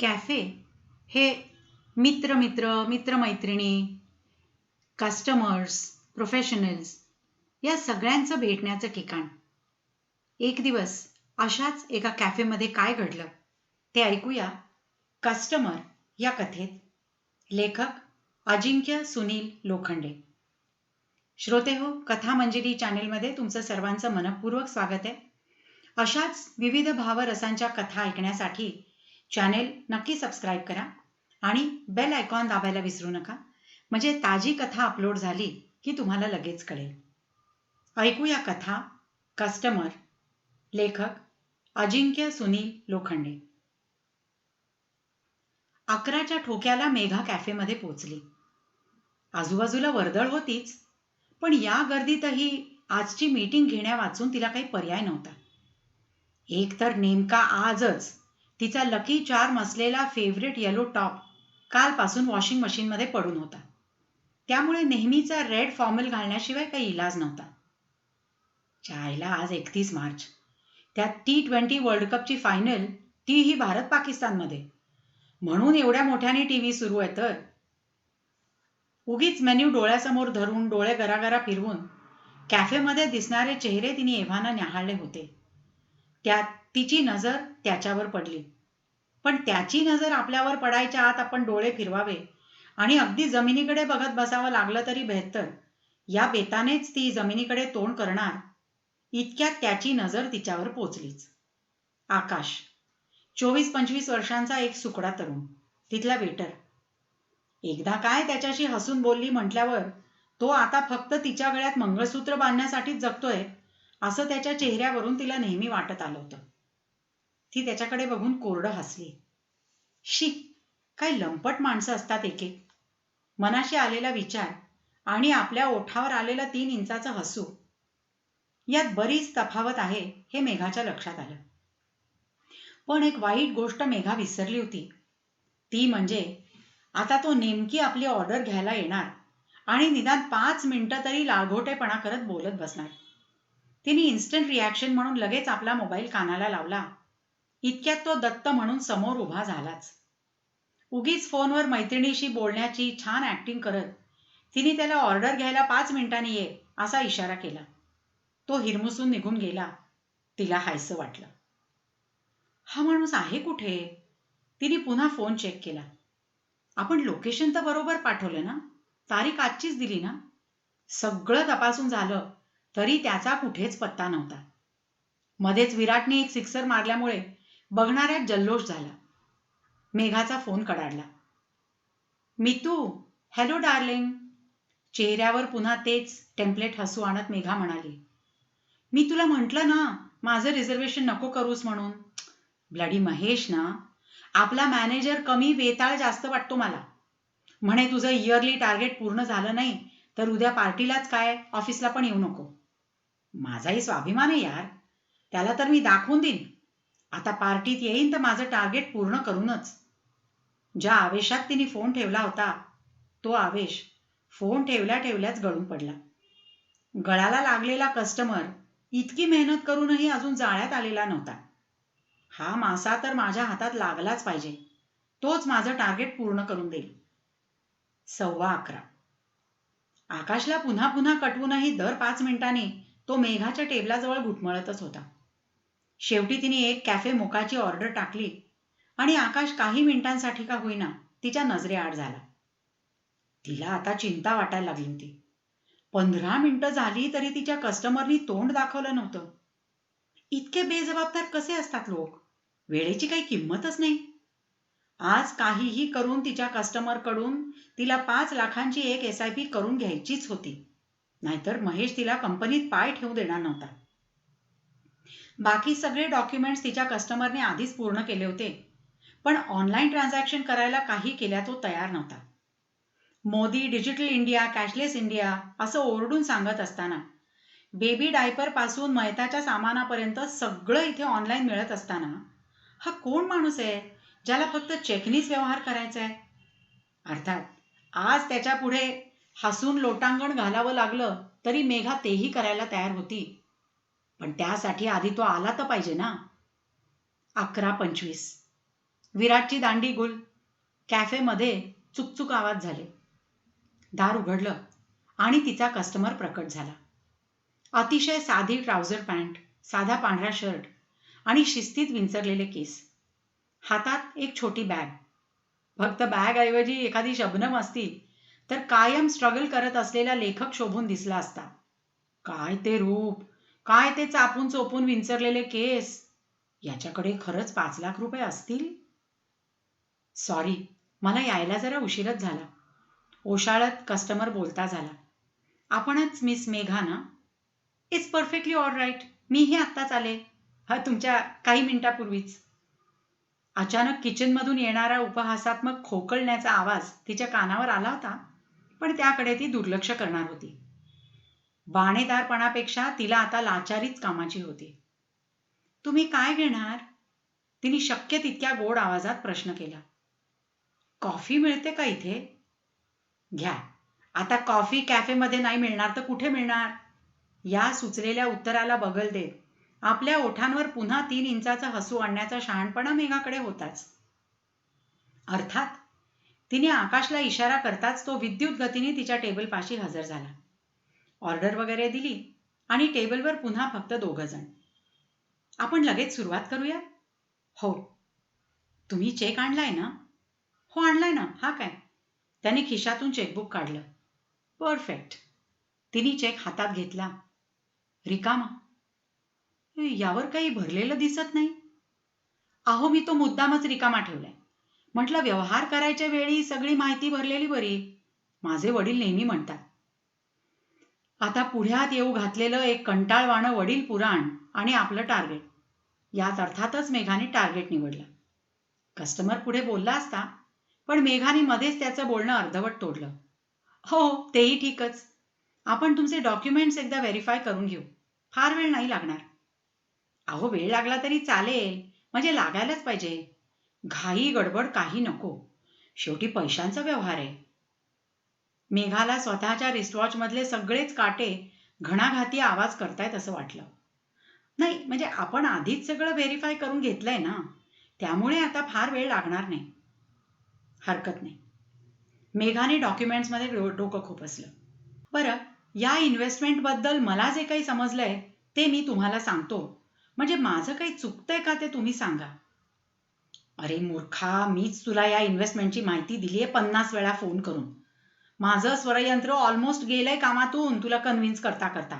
Cafe हे मित्र मित्र मित्रमैत्रिणी कस्टमर्स प्रोफेशनल्स या सगळ्यांचं भेटण्याचं ठिकाण. एक दिवस अशाच एका कॅफेमध्ये काय घडलं ते ऐकूया कस्टमर या कथेत. लेखक अजिंक्य सुनील लोखंडे. श्रोते हो कथा मंजिरी चॅनेलमध्ये तुमचं सर्वांचं मनपूर्वक स्वागत आहे. अशाच विविध भावरसांच्या कथा ऐकण्यासाठी चॅनेल नक्की सबस्क्राईब करा आणि बेल आयकॉन दाबायला विसरू नका. म्हणजे ताजी कथा अपलोड झाली की तुम्हाला लगेच कळेल. ऐकूया कथा कस्टमर लेखक अजिंक्य सुनील लोखंडे. अकराच्या ठोक्याला मेघा कॅफेमध्ये पोचली आजूबाजूला वर्दळ होतीच पण या गर्दीतही आजची मीटिंग घेण्या वाचून तिला काही पर्याय नव्हता. एक तर नेमका आजच तिचा लकी चार्म असलेला फेवरेट येलो टॉप कालपासून वॉशिंग मशीनमध्ये पडून होता. त्यामुळे नेहमीचा रेड फॉर्मल घालण्याशिवाय काही इलाज नव्हता. चायला आज एकतीस मार्च. त्यात टी ट्वेंटी वर्ल्ड कपची फायनल ती ही भारत पाकिस्तानमध्ये म्हणून एवढ्या मोठ्याने टी व्ही सुरू आहे तर. उगीच मेन्यू डोळ्यासमोर धरून डोळे गरागरा फिरवून कॅफेमध्ये दिसणारे चेहरे तिने एव्हाना न्याहाळले होते. त्या तिची नजर त्याच्यावर पडली. पण त्याची नजर आपल्यावर पडायच्या आत आपण डोळे फिरवावे आणि अगदी जमिनीकडे बघत बसावं लागलं तरी बेहतर या बेतानेच ती जमिनीकडे तोंड करणार इतक्यात त्याची नजर तिच्यावर पोचलीच. आकाश. चोवीस पंचवीस वर्षांचा एक सुकडा तरुण. तिथला वेटर. एकदा काय त्याच्याशी हसून बोलली म्हटल्यावर तो आता फक्त तिच्या गळ्यात मंगळसूत्र बांधण्यासाठीच जगतोय असं त्याच्या चेहऱ्यावरून तिला नेहमी वाटत आलं होतं. ती त्याच्याकडे बघून कोरडं हसली. शी काय लंपट माणसं असतात एक. एक मनाशी आलेला विचार आणि आपल्या ओठावर आलेला तीन इंचाचं हसू. यात बरीच तफावत आहे हे मेघाच्या लक्षात आलं. पण एक वाईट गोष्ट मेघा विसरली होती. ती म्हणजे आता तो नेमकी आपली ऑर्डर घ्यायला येणार आणि निदान पाच मिनिटं तरी लाघोटेपणा करत बोलत बसणार. तिने इन्स्टंट रिॲक्शन म्हणून लगेच आपला मोबाईल कानाला लावला. इतक्यात तो दत्त म्हणून समोर उभा झालाच. उगीच फोनवर मैत्रिणीशी बोलण्याची छान ॲक्टिंग करत तिने त्याला ऑर्डर घ्यायला पाच मिनिटांनी ये असा इशारा केला. तो हिरमुसून निघून गेला. तिला हायसं वाटलं. हा माणूस आहे कुठे? तिने पुन्हा फोन चेक केला. आपण लोकेशन तर बरोबर पाठवलं ना? तारीख आजचीच दिली ना? सगळं तपासून झालं. तरी त्याचा कुठेच पत्ता नव्हता. मध्येच विराटने एक सिक्सर मारल्यामुळे बघणाऱ्यात जल्लोष झाला. मेघाचा फोन कडाडला. Mitu hello darling. चेहऱ्यावर पुन्हा तेच टेम्पलेट हसू आणत मेघा म्हणाली मी तुला म्हटलं ना माझं रिझर्वेशन नको करूस म्हणून. ब्लडी महेश ना आपला मॅनेजर कमी वेताळ जास्त वाटतो मला. म्हणे तुझं इयरली टार्गेट पूर्ण झालं नाही तर उद्या पार्टीलाच काय ऑफिसला पण येऊ नको. माझाही स्वाभिमान आहे यार. त्याला तर मी दाखवून देईन. आता पार्टीत येईन तर माझं टार्गेट पूर्ण करूनच. ज्या आवेशात तिने फोन ठेवला होता तो आवेश फोन ठेवल्या ठेवल्याच गळून पडला. गळाला लागलेला कस्टमर इतकी मेहनत करूनही अजून जाळ्यात आलेला नव्हता. हा मासा तर माझ्या हातात लागलाच पाहिजे. तोच माझं टार्गेट पूर्ण करून देईल. सव्वा अकरा. आकाशला पुन्हा पुन्हा कटवूनही दर पाच मिनिटांनी तो मेघाच्या टेबलाजवळ घुटमळतच होता. शेवटी तिने एक कॅफे मोकाची ऑर्डर टाकली आणि आकाश काही मिनिटांसाठी का होईना तिच्या नजरेआड झाला. तिला आता चिंता वाटायला लागली होती. पंधरा मिनिटं झाली तरी तिच्या कस्टमरनी तोंड दाखवलं नव्हतं. इतके बेजबाबदार कसे असतात लोक? वेळेची काही किंमतच नाही. आज काहीही करून तिच्या कस्टमरकडून तिला पाच लाखांची एक एस आय पी करून घ्यायचीच होती. नाहीतर महेश तिला कंपनीत पाय ठेवू देणार नव्हता. बाकी सगळे डॉक्युमेंट्स तिच्या कस्टमरने आधीच पूर्ण केले होते. पण ऑनलाईन ट्रान्झॅक्शन करायला काही केल्या तो तयार नव्हता. Modi digital India cashless India असं ओरडून सांगत असताना बेबी डायपरपासून मैताच्या सामानापर्यंत सगळं इथे ऑनलाईन मिळत असताना हा कोण माणूस आहे ज्याला फक्त चेकनीच व्यवहार करायचा आहे अर्थात आज त्याच्या पुढे हसून लोटांगण घालावं लागलं तरी मेघा तेही करायला तयार होती. पण त्यासाठी आधी तो आला तर पाहिजे ना? अकरा पंचवीस. विराटची दांडी गुल. कॅफेमध्ये चुकचुक आवाज झाले. दार उघडलं आणि तिचा कस्टमर प्रकट झाला. अतिशय साधी ट्राउझर पॅन्ट साधा पांढरा शर्ट आणि शिस्तीत विंचरलेले केस. हातात एक छोटी बॅग फक्त बॅग ऐवजी एखादी शबनम असती तर कायम स्ट्रगल करत असलेला लेखक शोभून दिसला असता. काय ते रूप? काय ते चापून चोपून विंचरलेले केस? याच्याकडे खरंच पाच लाख रुपये असतील? सॉरी मला यायला जरा उशीरच झाला. ओशाळत कस्टमर बोलता झाला. आपणच मिस मेघा ना इट्स परफेक्टली ऑल राईट मीही आत्ताच आले. हा तुमच्या काही मिनिटापूर्वीच. अचानक किचनमधून येणारा उपहासात्मक खोकळण्याचा आवाज तिच्या कानावर आला होता. पण त्याकडे ती दुर्लक्ष करणार होती. बाणेदारपणापेक्षा तिला आता लाचारीच कामाची होती. तुम्ही काय घेणार? तिने शक्य तितक्या गोड आवाजात प्रश्न केला. कॉफी मिळते का इथे? घ्या. आता कॉफी कॅफेमध्ये नाही मिळणार तर कुठे मिळणार? या सुचलेल्या उत्तराला बगल देत आपल्या ओठांवर पुन्हा तीन इंचाचा हसू आणण्याचा शहाणपणा मेघाकडे होताच. अर्थात तिने आकाशला इशारा करताच तो विद्युत गतीने तिच्या टेबलपाशी हजर झाला. ऑर्डर वगैरे दिली आणि टेबलवर पुन्हा फक्त दोघं जण. आपण लगेच सुरुवात करूया? हो. तुम्ही चेक आणलाय ना? हो आणलाय ना. हा काय? त्याने खिशातून चेकबुक काढलं. परफेक्ट तिने चेक हातात घेतला. रिकामा. यावर काही भरलेलं दिसत नाही. अहो मी तो मुद्दामच रिकामा ठेवलाय. म्हटलं व्यवहार करायच्या वेळी सगळी माहिती भरलेली बरी. माझे वडील नेहमी म्हणतात. आता पुढ्यात येऊ घातलेलं एक कंटाळवाणं वडील पुराण आणि आपलं टार्गेट. याच अर्थातच मेघाने टार्गेट निवडला. कस्टमर पुढे बोलला असता पण मेघाने मध्येच त्याचं बोलणं अर्धवट तोडलं. हो तेही ठीकच. आपण तुमचे डॉक्युमेंट्स एकदा व्हेरीफाय करून घेऊ. फार वेळ नाही लागणार. अहो वेळ लागला तरी चालेल. म्हणजे लागायलाच पाहिजे. घाई गडबड काही नको. शेवटी पैशांचा व्यवहार आहे. मेघाला स्वतःच्या रिस्टवॉचमधले सगळेच काटे घणाघाती आवाज करतायत असं वाटलं. नाही म्हणजे आपण आधीच सगळं व्हेरीफाय करून घेतलंय ना? त्यामुळे आता फार वेळ लागणार नाही. हरकत नाही. मेघाने डॉक्युमेंट्समध्ये डोकं खुपसलं. बरं या इन्व्हेस्टमेंटबद्दल मला जे काही समजलंय ते मी तुम्हाला सांगतो. म्हणजे माझं काही चुकतंय का ते तुम्ही सांगा. अरे मूर्खा मीच तुला या इन्व्हेस्टमेंटची माहिती दिली आहे पन्नास वेळा फोन करून. माझं स्वरयंत्र ऑलमोस्ट गेलंय कामातून तुला कन्व्हिन्स करता करता.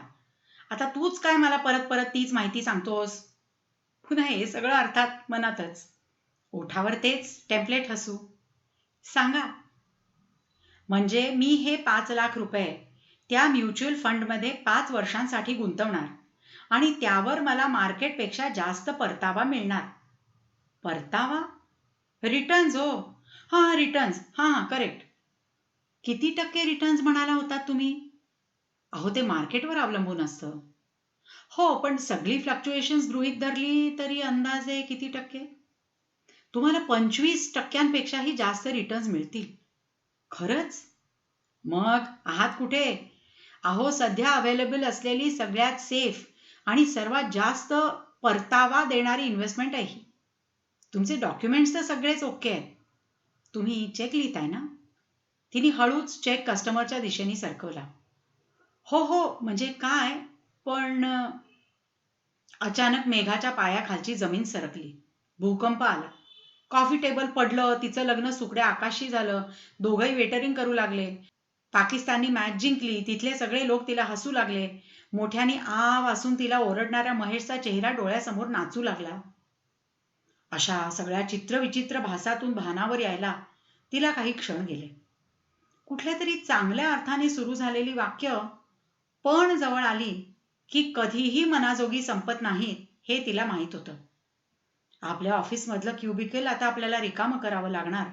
आता तूच काय मला परत परत तीच माहिती सांगतोस? पुन्हा हे सगळं अर्थात मनातच. ओठावर तेच टेम्पलेट हसू. सांगा. म्हणजे मी हे पाच लाख रुपये त्या म्युच्युअल फंडमध्ये पाच वर्षांसाठी गुंतवणार आणि त्यावर मला मार्केटपेक्षा जास्त परतावा मिळणार. परतावा? रिटर्न्स हो. हां रिटर्न्स हां हां करेक्ट किती टक्के रिटर्न्स म्हणाला होतात तुम्ही? अहो ते मार्केटवर अवलंबून असतं. हो पण सगळी फ्लक्च्युएशन्स गृहीत धरली तरी अंदाजे किती टक्के? तुम्हाला पंचवीस टक्क्यांपेक्षाही जास्त रिटर्न्स मिळतील. खरंच? मग आहात कुठे? अहो सध्या अवेलेबल असलेली सगळ्यात सेफ आणि सर्वात जास्त परतावा देणारी इन्व्हेस्टमेंट आहे ही. तुमचे डॉक्युमेंट्स तर सगळेच ओके आहेत. तुम्ही चेक लिहिताय ना? तिने हळूच चेक कस्टमरच्या दिशेने सरकवला. हो हो म्हणजे काय? पण अचानक मेघाच्या पायाखालची जमीन सरकली. भूकंप आला. कॉफी टेबल पडलं तिचं लग्न सुकड्या आकाशी झालं. दोघंही वेटरिंग करू लागले. पाकिस्तानी मॅच जिंकली. तिथले सगळे लोक तिला हसू लागले. मोठ्याने आ असून तिला ओरडणाऱ्या महेशचा चेहरा डोळ्यासमोर नाचू लागला. अशा सगळ्या चित्रविचित्र भासातून भानावर यायला तिला काही क्षण गेले. कुठल्या तरी चांगल्या अर्थाने सुरू झालेली वाक्य पण जवळ आली की कधीही मनाजोगी संपत नाहीत हे तिला माहीत होतं. आपल्या ऑफिसमधलं क्युबिकल आता आपल्याला रिकामं करावं लागणार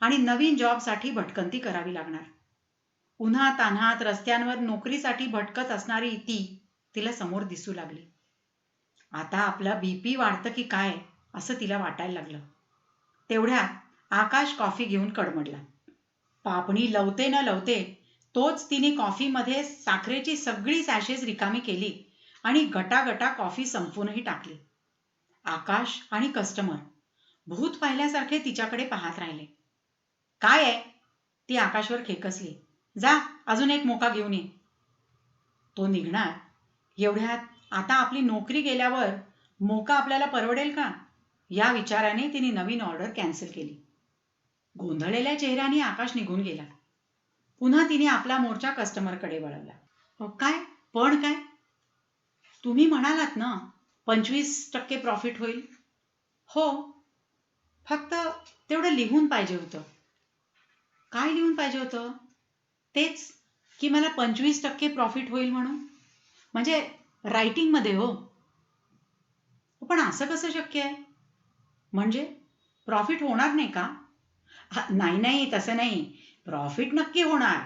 आणि नवीन जॉबसाठी भटकंती करावी लागणार. उन्हा तान्हात रस्त्यांवर नोकरीसाठी भटकत असणारी ती तिला समोर दिसू लागली. आता आपला बीपी वाढतं की काय असं तिला वाटायला लागलं. तेवढ्यात आकाश कॉफी घेऊन कडमडला. पापणी लवते न लवते तोच तिने कॉफीमध्ये साखरेची सगळी सॅशेस रिकामी केली आणि गटागटा कॉफी संपूनही टाकली. आकाश आणि कस्टमर भूत पाहिल्यासारखे तिच्याकडे पाहत राहिले. काय आहे? ती आकाशवर खेकसली. जा अजून एक मोका घेऊन ये. तो निघणार. एवढ्यात आता आपली नोकरी गेल्यावर मोका आपल्याला परवडेल का? या विचाराने तिने नवीन ऑर्डर कॅन्सल केली. गोंधळलेल्या चेहऱ्याने आकाश निघून गेला. पुन्हा तिने आपला मोर्चा कस्टमरकडे वळवला. काय? पण काय? तुम्ही म्हणालात ना पंचवीस टक्के प्रॉफिट होईल. हो. फक्त तेवढं लिहून पाहिजे होतं. काय लिहून पाहिजे होतं? तेच की मला पंचवीस टक्के प्रॉफिट होईल म्हणून. म्हणजे रायटिंगमध्ये हो. पण असं कसं शक्य आहे? म्हणजे प्रॉफिट होणार नाही का? नाही नाही तसं नाही. प्रॉफिट नक्की होणार.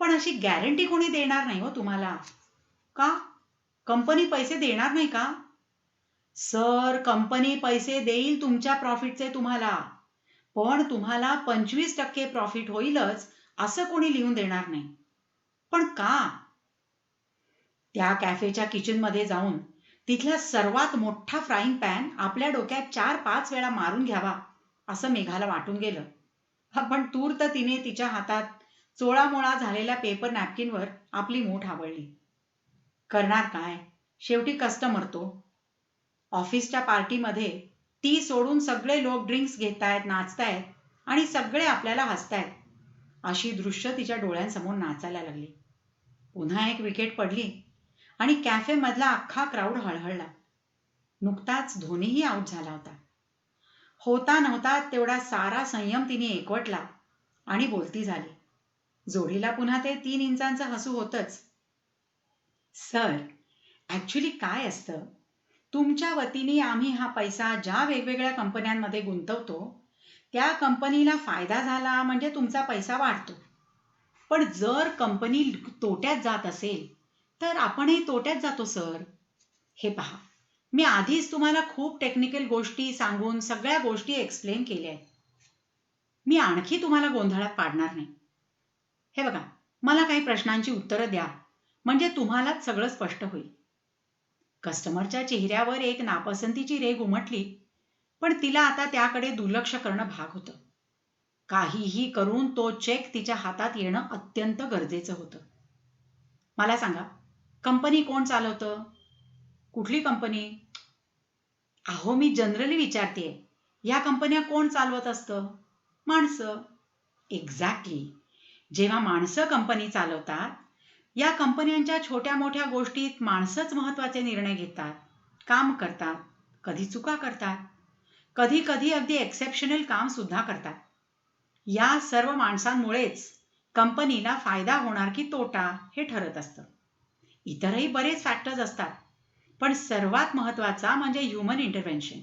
पण अशी गॅरंटी कोणी देणार नाही हो तुम्हाला. का? कंपनी पैसे देणार नाही का? सर कंपनी पैसे देईल तुमच्या प्रॉफिटचे तुम्हाला. पण तुम्हाला पंचवीस टक्के प्रॉफिट होईलच असं कोणी लिहून देणार नाही. पण का? त्या कॅफेच्या किचनमध्ये जाऊन तिथला सर्वात मोठा फ्राईंग पॅन आपल्या डोक्यात चार पाच वेळा मारून घ्यावा असं मेघाला वाटून गेलं. पण तूर्त तिने तिच्या हातात चोळामोळा झालेल्या पेपर नॅपकिनवर आपली मूठ आवळली. करणार काय? शेवटी कस्टमर तो. ऑफिसच्या पार्टीमध्ये ती सोडून सगळे लोक ड्रिंक्स घेतायत नाचतायत आणि सगळे आपल्याला हसतायत अशी दृश्य तिच्या डोळ्यांसमोर नाचायला लागली. पुन्हा एक विकेट पडली. आणि कॅफेमधला अख्खा क्राऊड हळहळला. नुकताच धोनीही आऊट झाला होता. होता नव्हता तेवढा सारा संयम तिने एकवटला आणि बोलती झाली जोडीला पुन्हा ते तीन इंचांचं हसू होतच. सर ॲक्च्युली काय असतं? तुमच्या वतीने आम्ही हा पैसा ज्या वेगवेगळ्या कंपन्यांमध्ये गुंतवतो त्या कंपनीला फायदा झाला म्हणजे तुमचा पैसा वाढतो. पण जर कंपनी तोट्यात जात असेल तर आपणही तोट्यात जातो सर. हे पहा. मी आधीच तुम्हाला खूप टेक्निकल गोष्टी सांगून सगळ्या गोष्टी एक्सप्लेन केल्या आहेत. मी आणखी तुम्हाला गोंधळात पाडणार नाही. हे बघा मला काही प्रश्नांची उत्तरं द्या. म्हणजे तुम्हालाच सगळं स्पष्ट होईल. कस्टमरच्या चेहऱ्यावर एक नापसंतीची रेग उमटली पण तिला आता त्याकडे दुर्लक्ष करणं भाग होतं. काहीही करून तो चेक तिच्या हातात येणं अत्यंत गरजेचं होतं. मला सांगा कंपनी कोण चालवतं? कुठली कंपनी? अहो मी जनरली विचारते या कंपन्या कोण चालवत असतं? माणसं. एक्झॅक्टली जेव्हा माणसं कंपनी चालवतात या कंपन्यांच्या छोट्या मोठ्या गोष्टीत माणसंच महत्त्वाचे निर्णय घेतात काम करतात कधी चुका करतात कधी कधी अगदी एक्सेप्शनल काम सुद्धा करतात. या सर्व माणसांमुळेच कंपनीला फायदा होणार की तोटा हे ठरत असतं. इतरही बरेच फॅक्टर्स असतात. पण सर्वात महत्त्वाचा म्हणजे ह्युमन इंटरव्हेन्शन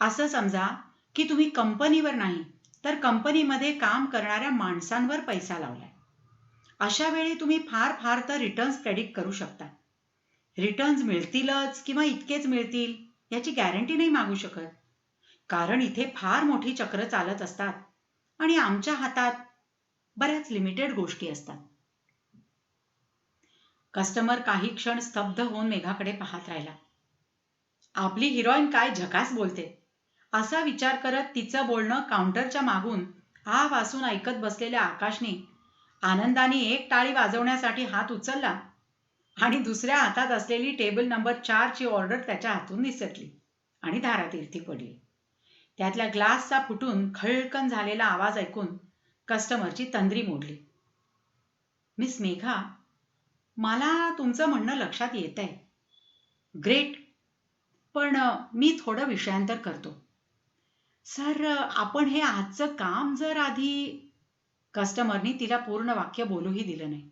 असं समजा की तुम्ही कंपनीवर नाही तर कंपनीमध्ये काम करणाऱ्या माणसांवर पैसा लावलाय. अशा वेळी तुम्ही फार फार तर रिटर्न्स प्रेडिक्ट करू शकता. रिटर्न्स मिळतीलच किंवा इतकेच मिळतील याची गॅरंटी नाही मागू शकत. कारण इथे फार मोठी चक्र चालत असतात आणि आमच्या हातात बऱ्याच लिमिटेड गोष्टी असतात. कस्टमर काही क्षण स्तब्ध होऊन मेघाकडे पाहत राहिला. आपली हिरोईन काय झकास बोलते? असा विचार करत तिचं बोलणं काउंटरच्या मागून आ वासून ऐकत बसलेल्या आकाशने आनंदाने एक टाळी वाजवण्यासाठी हात उचलला आणि दुसऱ्या हातात असलेली टेबल नंबर चारची ऑर्डर त्याच्या हातून निसटली आणि धारातीर्थी पडली. त्यातल्या ग्लासचा फुटून खळकन झालेला आवाज ऐकून कस्टमरची तंद्री मोडली. मिस मेघा मला तुमचं म्हणणं लक्षात येत आहे ग्रेट पण मी थोडं विषयांतर करतो. सर आपण हे आजचं काम जर आधी कस्टमरनी तिला पूर्ण वाक्य बोलूही दिलं नाही.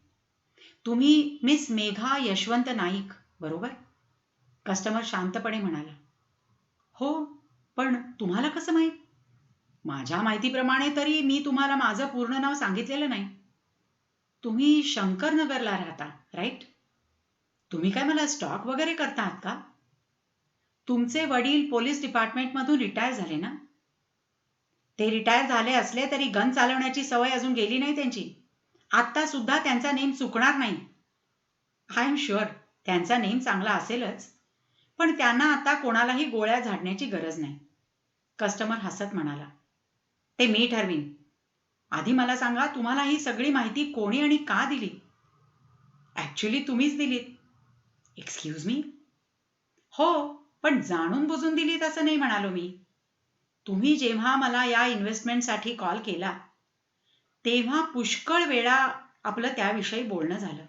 तुम्ही मिस मेघा यशवंत नाईक बरोबर? कस्टमर शांतपणे म्हणाला. हो पण तुम्हाला कसं माहीत? माझ्या माहितीप्रमाणे तरी मी तुम्हाला माझं पूर्ण नाव सांगितलेलं नाही. तुम्ही शंकरनगरला राहता राईट तुम्ही काय मला स्टॉक वगैरे करता आहात का? तुमचे वडील पोलीस डिपार्टमेंटमधून रिटायर झाले ना? ते रिटायर झाले असले तरी गन चालवण्याची सवय अजून गेली नाही त्यांची. आत्ता सुद्धा त्यांचा नेम चुकणार नाही. आय एम शुअर त्यांचा नेम चांगला असेलच पण त्यांना आता कोणालाही गोळ्या झाडण्याची गरज नाही. कस्टमर हसत म्हणाला ते मी ठरवीन. आधी मला सांगा तुम्हाला ही सगळी माहिती कोणी आणि का दिली? ॲक्च्युली तुम्हीच दिलीत. एक्सक्यूज मी हो पण जाणून बुजून दिलीत असं नाही म्हणालो मी. तुम्ही जेव्हा मला या इन्व्हेस्टमेंटसाठी कॉल केला तेव्हा पुष्कळ वेळा आपलं त्याविषयी बोलणं झालं.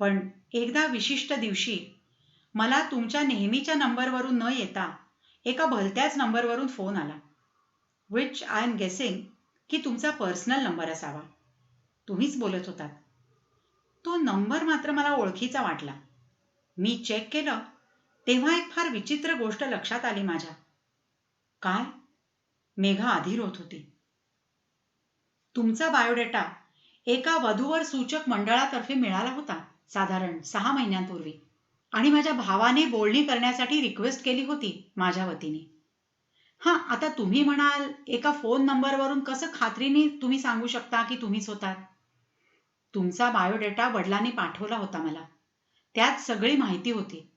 पण एकदा विशिष्ट दिवशी मला तुमच्या नेहमीच्या नंबरवरून न येता एका भलत्याच नंबरवरून फोन आला विच आय एम गेसिंग की तुमचा पर्सनल नंबर असावा. तुम्हीच बोलत होतात. तो नंबर मात्र मला ओळखीचा वाटला. मी चेक केलं तेव्हा एक फार विचित्र गोष्ट लक्षात आली माझ्या. काय? मेघा अधीर होत होती. तुमचा बायोडेटा एका वधूवर सूचक मंडळातर्फे मिळाला होता साधारण सहा महिन्यांपूर्वी. आणि माझ्या भावाने बोलणी करण्यासाठी रिक्वेस्ट केली होती माझ्या वतीने. हां आता तुम्ही म्हणाल एका फोन नंबरवरून कसं खात्रीने तुम्ही सांगू शकता की तुम्हीच होतात तुमचा बायोडेटा वडिलांनी पाठवला होता मला. त्यात सगळी माहिती होती.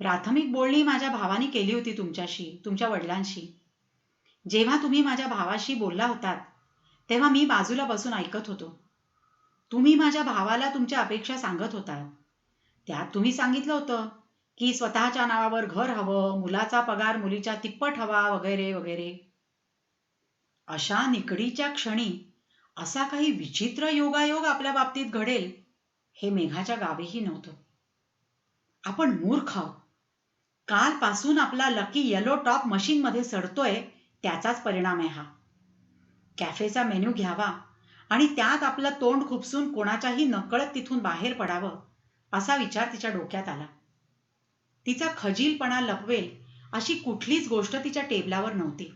प्राथमिक बोलणी माझ्या भावाने केली होती तुमच्याशी तुमच्या वडिलांशी. जेव्हा तुम्ही माझ्या भावाशी बोलला होतात तेव्हा मी बाजूला बसून ऐकत होतो. तुम्ही माझ्या भावाला तुमच्या अपेक्षा सांगत होता. त्यात तुम्ही सांगितलं होतं की स्वतःच्या नावावर घर हवं मुलाचा पगार मुलीच्या तिप्पट हवा वगैरे वगैरे. अशा निकडीच्या क्षणी असा काही विचित्र योगायोग आपल्या बाबतीत घडेल हे मेघाच्या गावीही नव्हतं. आपण मूर्ख कालपासून आपला लकी येलो टॉप मशीनमध्ये सडतोय त्याचाच परिणाम आहे हा. कॅफेचा मेन्यू घ्यावा आणि त्यात आपलं तोंड खुपसून कोणाच्याही नकळत तिथून बाहेर पडावं असा विचार तिच्या डोक्यात आला. तिचा खजीलपणा लपवेल अशी कुठलीच गोष्ट तिच्या टेबलावर नव्हती.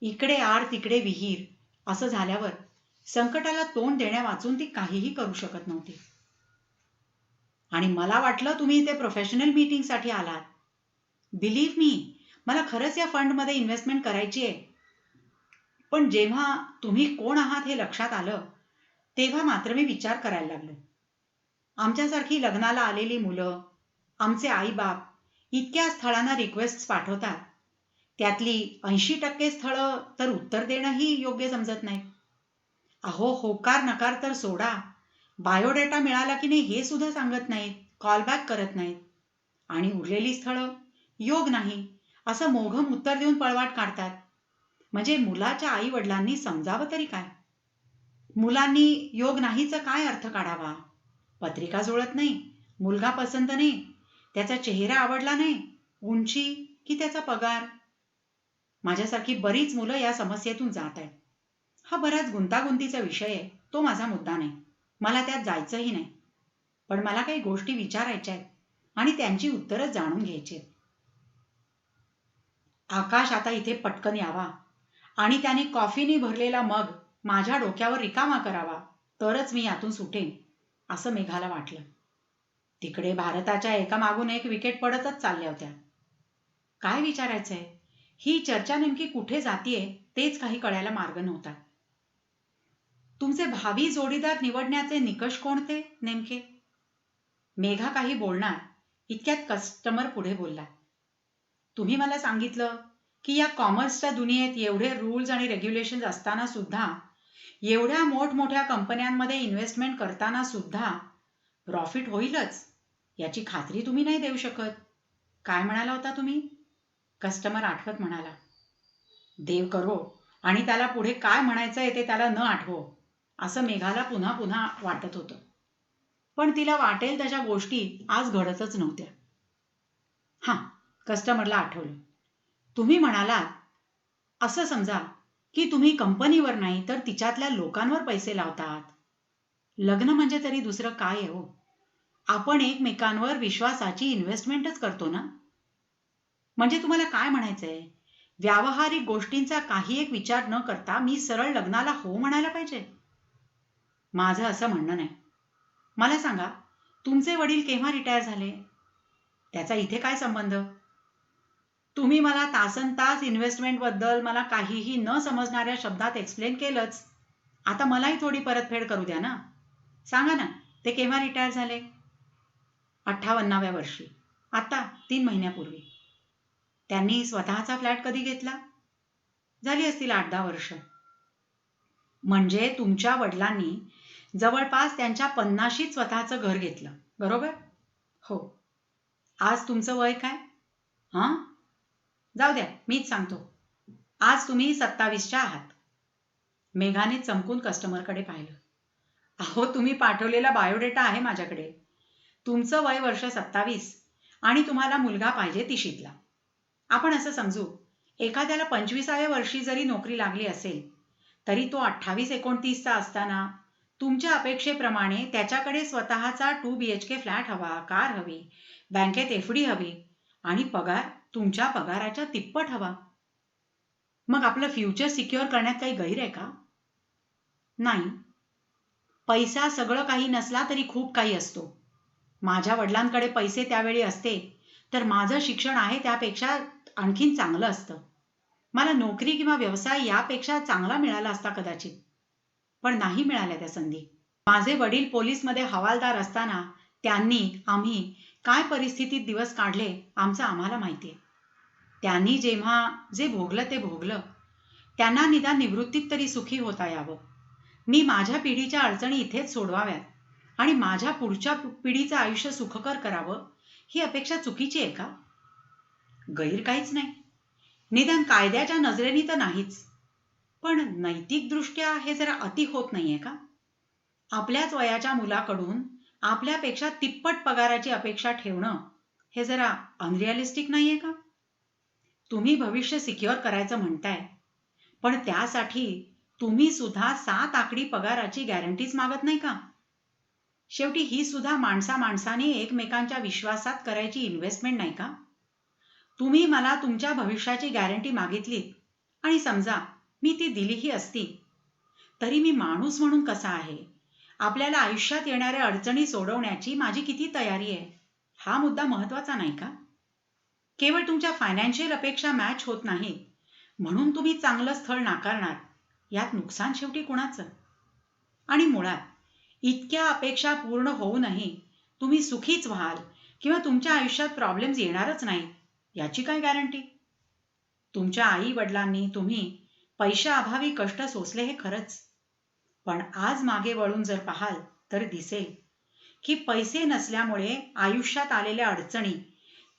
इकडे आड तिकडे विहीर असं झाल्यावर संकटाला तोंड देण्या वाचून ती काहीही करू शकत नव्हती. आणि मला वाटलं तुम्ही इथे प्रोफेशनल मीटिंगसाठी आलात. बिलीव्ह मी मला खरंच या फंडमध्ये इन्व्हेस्टमेंट करायची आहे. पण जेव्हा तुम्ही कोण आहात हे लक्षात आलं तेव्हा मात्र मी विचार करायला लागलो. आमच्यासारखी लग्नाला आलेली मुलं आमचे आईबाप इतक्या स्थळांना रिक्वेस्ट पाठवतात. त्यातली ऐंशी टक्के स्थळं तर उत्तर देणंही योग्य समजत नाही अहो होकार नकार तर सोडा. बायोडेटा मिळाला की नाही हे सुद्धा सांगत नाहीत कॉलबॅक करत नाहीत. आणि उरलेली स्थळं योग नाही असं मोघम उत्तर देऊन पळवाट काढतात. म्हणजे मुलाच्या आई वडिलांनी समजावं तरी काय? मुलांनी योग नाहीचा काय अर्थ काढावा? पत्रिका जुळत नाही मुलगा पसंत नाही त्याचा चेहरा आवडला नाही उंची की त्याचा पगार? माझ्यासारखी बरीच मुलं या समस्येतून जात आहेत. हा बराच गुंतागुंतीचा विषय आहे तो माझा मुद्दा नाही. मला त्यात जायचंही नाही. पण मला काही गोष्टी विचारायच्या आहेत आणि त्यांची उत्तरं जाणून घ्यायची आहेत. आकाश आता इथे पटकन यावा आणि त्याने कॉफीने भरलेला मग माझ्या डोक्यावर रिकामा करावा तरच मी यातून सुटेन असं मेघाला वाटलं. तिकडे भारताच्या एकामागून एक विकेट पडतच चालल्या होत्या. काय विचारायचंय? ही चर्चा नेमकी कुठे जातीये तेच काही कळायला मार्ग नव्हता. तुमचे भावी जोडीदार निवडण्याचे निकष कोणते नेमके? मेघा काही बोलणार इतक्यात कस्टमर पुढे बोलला. तुम्ही मला सांगितलं की या कॉमर्सच्या दुनियेत एवढे रूल्स आणि रेग्युलेशन असताना सुद्धा एवढ्या मोठमोठ्या कंपन्यांमध्ये इन्व्हेस्टमेंट करताना सुद्धा प्रॉफिट होईलच. याची खात्री तुम्ही नाही देऊ शकत. काय म्हणाला होता तुम्ही? कस्टमर आठवत म्हणाला देव करो आणि त्याला पुढे काय म्हणायचं आहे ते त्याला न आठवो असं मेघाला पुन्हा पुन्हा वाटत होतं. पण तिला वाटेल तशा गोष्टी आज घडतच नव्हत्या. हां कस्टमरला आठवलं. तुम्ही म्हणालात असं समजा की तुम्ही कंपनीवर नाही तर तिच्यातल्या लोकांवर पैसे लावतात. लग्न म्हणजे तरी दुसरं काय आहे हो? आपण एकमेकांवर विश्वासाची इन्व्हेस्टमेंटच करतो ना? म्हणजे तुम्हाला काय म्हणायचंय? व्यावहारिक गोष्टींचा काही एक विचार न करता मी सरळ लग्नाला हो म्हणायला पाहिजे. माझं असं म्हणणं नाही. मला सांगा तुमचे वडील केव्हा रिटायर झाले? त्याचा इथे काय संबंध? तुम्ही मला तासन तास इन्व्हेस्टमेंटबद्दल मला काहीही न समजणाऱ्या शब्दात एक्सप्लेन केलंच. आता मलाही थोडी परतफेड करू द्या ना? सांगा ना ते केव्हा रिटायर झाले? अठ्ठावन्नाव्या वर्षी. आता तीन महिन्यापूर्वी. त्यांनी स्वतःचा फ्लॅट कधी घेतला? झाली असतील आठ दहा वर्ष. म्हणजे तुमच्या वडिलांनी जवळपास त्यांच्या पन्नाशीत स्वतःचं घर घेतलं. बरोबर? हो. आज तुमचं वय काय? हां? जाऊ द्या मीच सांगतो. आज तुम्ही सत्तावीसच्या आहात. मेघाने चमकून कस्टमरकडे पाहिलं. अहो तुम्ही पाठवलेला बायोडेटा आहे माझ्याकडे. तुमचं वय वर्ष सत्तावीस आणि तुम्हाला मुलगा पाहिजे तिशीतला. आपण असं समजू एखाद्याला पंचवीसाव्या वर्षी जरी नोकरी लागली असेल तरी तो अठ्ठावीस एकोणतीसचा असताना तुमच्या अपेक्षेप्रमाणे त्याच्याकडे स्वतःचा two B H K flat हवा कार हवी बँकेत एफ डी हवी आणि पगार तुमच्या पगाराच्या तिप्पट हवा. मग आपलं फ्युचर सिक्युअर करण्यात काही गैर आहे का? नाही. पैसा सगळं काही नसला तरी खूप काही असतो. माझ्या वडिलांकडे पैसे त्यावेळी असते तर माझं शिक्षण आहे त्यापेक्षा आणखीन चांगलं असतं. मला नोकरी किंवा व्यवसाय यापेक्षा चांगला मिळाला असता कदाचित पण नाही मिळाल्या त्या संधी. माझे वडील पोलीसमध्ये हवालदार असताना त्यांनी आम्ही काय परिस्थितीत दिवस काढले आमचं आम्हाला माहिती आहे त्यांनी जेव्हा जे भोगलं ते भोगलं. त्यांना निदान निवृत्तीत तरी सुखी होता यावं. मी माझ्या पिढीच्या अडचणी इथेच सोडवाव्यात. आणि माझ्या पुढच्या पिढीचं आयुष्य सुखकर करावं ही अपेक्षा चुकीची आहे का? गैर काहीच नाही. निदान कायद्याच्या नजरेने तर नाहीच. पण नैतिकदृष्ट्या हे जरा अति होत नाहीये का? आपल्याच वयाच्या मुलाकडून आपल्यापेक्षा तिप्पट पगाराची अपेक्षा ठेवणं हे जरा अनरिअलिस्टिक नाहीये का? तुम्ही भविष्य सिक्युअर करायचं म्हणताय पण त्यासाठी तुम्ही सुद्धा सात आकडी पगाराची गॅरंटीच मागत नाही का? शेवटी ही सुद्धा माणसा माणसाने एकमेकांच्या विश्वासात करायची इन्व्हेस्टमेंट नाही का? तुम्ही मला तुमच्या भविष्याची गॅरंटी मागितली आणि समजा मी ती दिलीही असती तरी मी माणूस म्हणून कसा आहे? आपल्याला आयुष्यात येणाऱ्या अडचणी सोडवण्याची माझी किती तयारी आहे? हा मुद्दा महत्त्वाचा नाही का? केवळ तुमच्या फायनान्शियल अपेक्षा मॅच होत नाही म्हणून तुम्ही चांगलं स्थळ नाकारणार यात नुकसान शेवटी कुणाचं? आणि मुळात इतक्या अपेक्षा पूर्ण होऊनही तुम्ही सुखीच व्हाल किंवा तुमच्या आयुष्यात प्रॉब्लेम्स येणारच नाही याची काय गॅरंटी तुमच्या आई वडिलांनी तुम्ही पैशाअभावी कष्ट सोसले हे खरंच. पण आज मागे वळून जर पाहाल तर दिसेल की पैसे नसल्यामुळे आयुष्यात आलेल्या अडचणी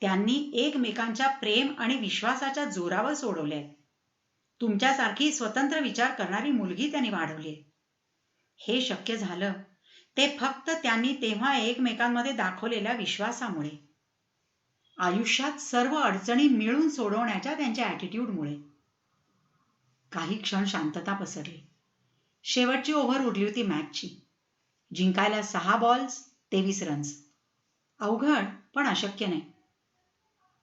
त्यांनी एकमेकांच्या प्रेम आणि विश्वासाच्या जोरावर सोडवल्या आहेत तुमच्यासारखी स्वतंत्र विचार करणारी मुलगी त्यांनी वाढवली. हे शक्य झालं ते फक्त त्यांनी तेव्हा एकमेकांमध्ये दाखवलेल्या विश्वासामुळे. आयुष्यात सर्व अडचणी मिळून सोडवण्याच्या त्यांच्या ॲटिट्यूडमुळे काही क्षण शांतता पसरली. शेवटची ओव्हर उरली होती मॅचची. जिंकायला सहा बॉल्स तेवीस रन्स अवघड पण अशक्य नाही.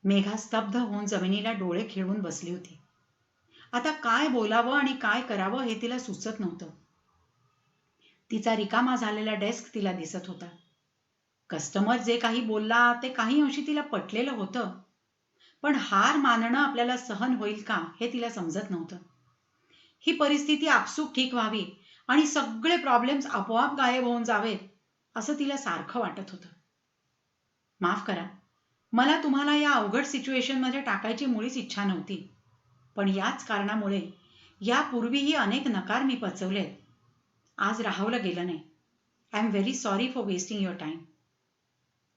मेघा स्तब्ध होऊन जमिनीला डोळे खिळवून बसली होती. आता काय बोलावं आणि काय करावं हे तिला सुचत नव्हतं. तिचा रिकामा झालेला डेस्क तिला दिसत होता. कस्टमर जे काही बोलला ते काही अंशी तिला पटलेलं होतं. पण हार मानणं आपल्याला सहन होईल का हे तिला समजत नव्हतं. ही परिस्थिती आपसूक ठीक व्हावी आणि सगळे प्रॉब्लेम्स आपोआप गायब होऊन जावेत असं तिला सारखं वाटत होतं. माफ करा मला तुम्हाला या अवघड सिच्युएशनमध्ये टाकायची मुळीच इच्छा नव्हती. पण याच कारणामुळे यापूर्वीही अनेक नकार मी पचवलेत. आज राहवलं गेलं नाही. I am very sorry for wasting your time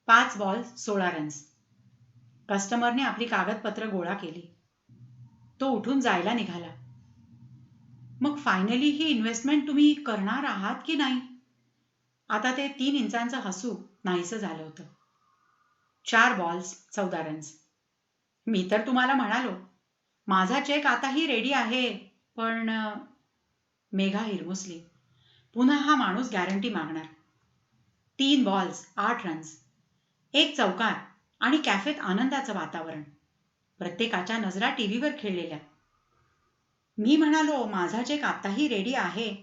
पाच बॉल सोळा रन्स कस्टमरने आपली कागदपत्र गोळा केली. तो उठून जायला निघाला. मग फायनली ही इन्व्हेस्टमेंट तुम्ही करणार आहात की नाही? आता ते तीन इंचांचं हसू नाहीसं झालं होतं. चार बॉल्स चौदा रन्स मी तर तुम्हाला म्हणालो माझा चेक आताही रेडी आहे पण मेघा हिरमुसली. पुन्हा हा माणूस गॅरंटी मागणार. तीन बॉल्स आठ रन्स एक चौकार आणि कॅफेत आनंदाचं वातावरण. प्रत्येकाच्या नजरा टीव्हीवर खेळलेल्या. मी म्हणालो माझा चेक आताही रेडी आहे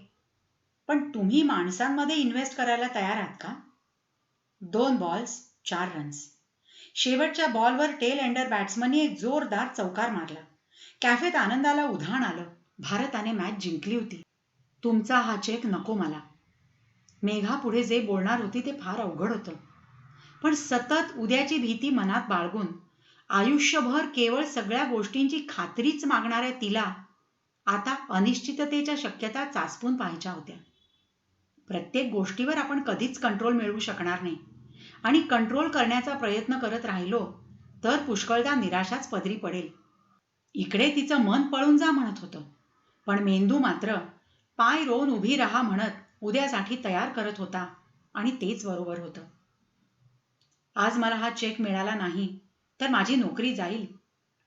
पण तुम्ही माणसांमध्ये इन्व्हेस्ट करायला तयार आहात का? दोन बॉल्स चार रन्स शेवटच्या बॉलवर टेल एंडर बॅट्समनने एक जोरदार चौकार मारला. कॅफेत आनंदाला उधाण आलं. भारताने मॅच जिंकली होती. तुमचा हा चेक नको मला. मेघा पुढे जे बोलणार होती ते फार अवघड होतं. पण सतत उद्याची भीती मनात बाळगून आयुष्यभर केवळ सगळ्या गोष्टींची खात्रीच मागणाऱ्या तिला आता अनिश्चिततेच्या शक्यता चाचपून पाहायच्या होत्या. प्रत्येक गोष्टीवर आपण कधीच कंट्रोल मिळवू शकणार नाही. आणि कंट्रोल करण्याचा प्रयत्न करत राहिलो तर पुष्कळदा निराशाच पदरी पडेल. इकडे तिचं मन पळून जा म्हणत होतं. पण मेंदू मात्र पाय रोवून उभी राहा म्हणत उद्यासाठी तयार करत होता आणि तेच बरोबर होतं. आज मला हा चेक मिळाला नाही तर माझी नोकरी जाईल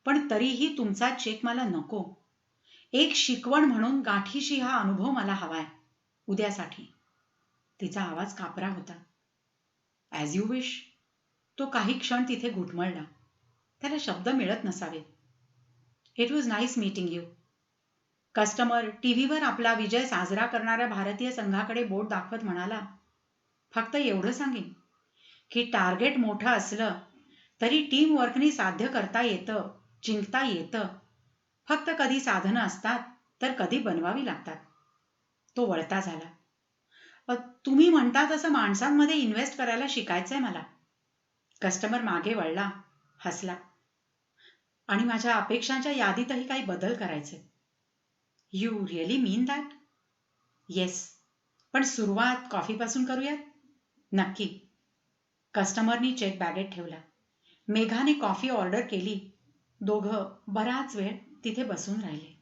पण तरीही तुमचा चेक मला नको. एक शिकवण म्हणून गाठीशी हा अनुभव मला हवाय उद्यासाठी. तिचा आवाज कापरा होता. ॲज यू विश तो काही क्षण तिथे घुटमळला. त्याला शब्द मिळत नसावेत. It was nice meeting you customer टीव्हीवर आपला विजय साजरा करणाऱ्या भारतीय संघाकडे बोट दाखवत म्हणाला फक्त एवढं सांगेन की टार्गेट मोठं असलं तरी टीम वर्कनी साध्य करता येतं जिंकता येतं. फक्त कधी साधनं असतात तर कधी बनवावी लागतात. तो वळता झाला तुम्ही म्हणता तसं माणसांमध्ये इन्व्हेस्ट करायला शिकायचंय मला. कस्टमर मागे वळला हसला आणि माझ्या अपेक्षांच्या यादीतही काही बदल करायचे you really mean that yes पण सुरुवात कॉफीपासून करूयात? नक्की. कस्टमरनी चेक बॅगेत ठेवला. मेघाने कॉफी ऑर्डर केली. दोघं बराच वेळ तिथे बसून राहिले.